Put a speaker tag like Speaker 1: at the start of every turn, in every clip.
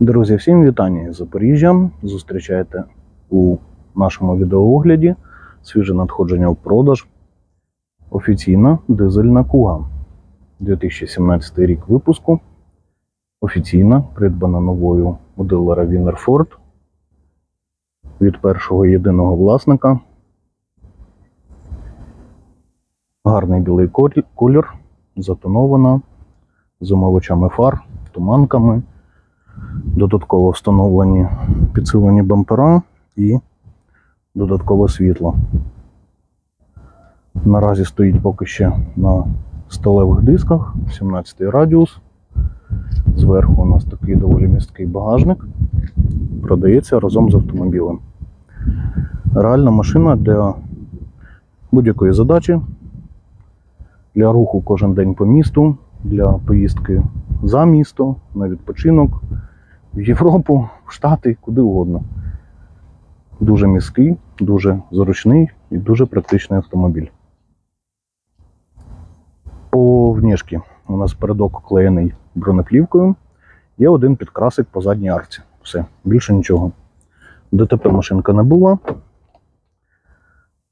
Speaker 1: Друзі, всім вітання з Запоріжжя. Зустрічайте у нашому відеоогляді свіже надходження в продаж. Офіційна дизельна куга. 2017 рік випуску. Офіційна, придбана новою у дилера Віннерфорд від першого єдиного власника. Гарний білий коль- колір, затонована, з омивачами фар, туманками. Додатково встановлені підсилені бампера і додаткове світло. Наразі стоїть поки ще на сталевих дисках, 17 радіус. Зверху у нас такий доволі місткий багажник. Продається разом з автомобілем. Реальна машина для будь-якої задачі, для руху кожен день по місту, для поїздки за місто, на відпочинок, в Європу, в Штати, куди угодно. Дуже міський, дуже зручний і дуже практичний автомобіль. По внішки у нас передок оклеєний бронеплівкою. Є один підкрасик по задній арці. Все, більше нічого. ДТП машинка не була.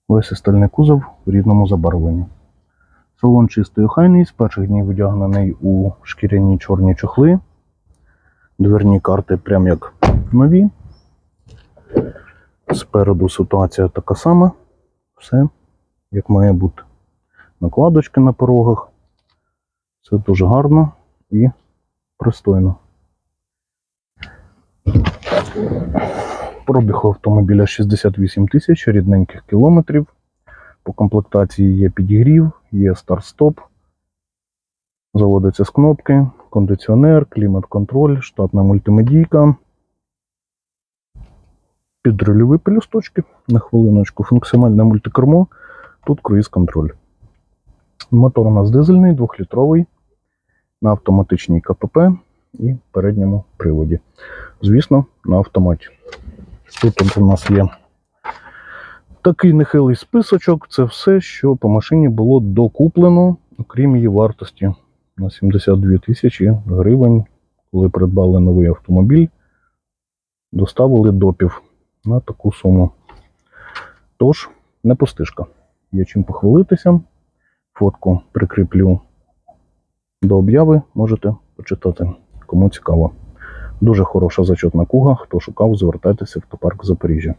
Speaker 1: Весь остальний кузов в рідному забарвленні. Салон чистий охайний, з перших днів одягнений у шкіряні чорні чохли. Дверні карти прям як нові. Спереду ситуація така сама. Все як має бути. Накладочки на порогах. Це дуже гарно і пристойно. Пробіг автомобіля 68 тисяч рідненьких кілометрів. По комплектації є підігрів, є старт-стоп. Заводиться з кнопки, кондиціонер, клімат-контроль, штатна мультимедійка. Підрульові пелюсточки на хвилиночку, функціональне мультикермо, тут круїз-контроль. Мотор у нас дизельний, 2-літровий, на автоматичній КПП і передньому приводі. Звісно, на автоматі. Тут у нас є такий нехилий списочок. Це все, що по машині було докуплено, окрім її вартості на 72 тисячі гривень, коли придбали новий автомобіль, доставили допів на таку суму. Тож, не пустишка. Є чим похвалитися. Фотку прикріплю до обяви, можете почитати, кому цікаво. Дуже хороша зачетна куга. Хто шукав, звертайтеся в автопарк Запоріжжя.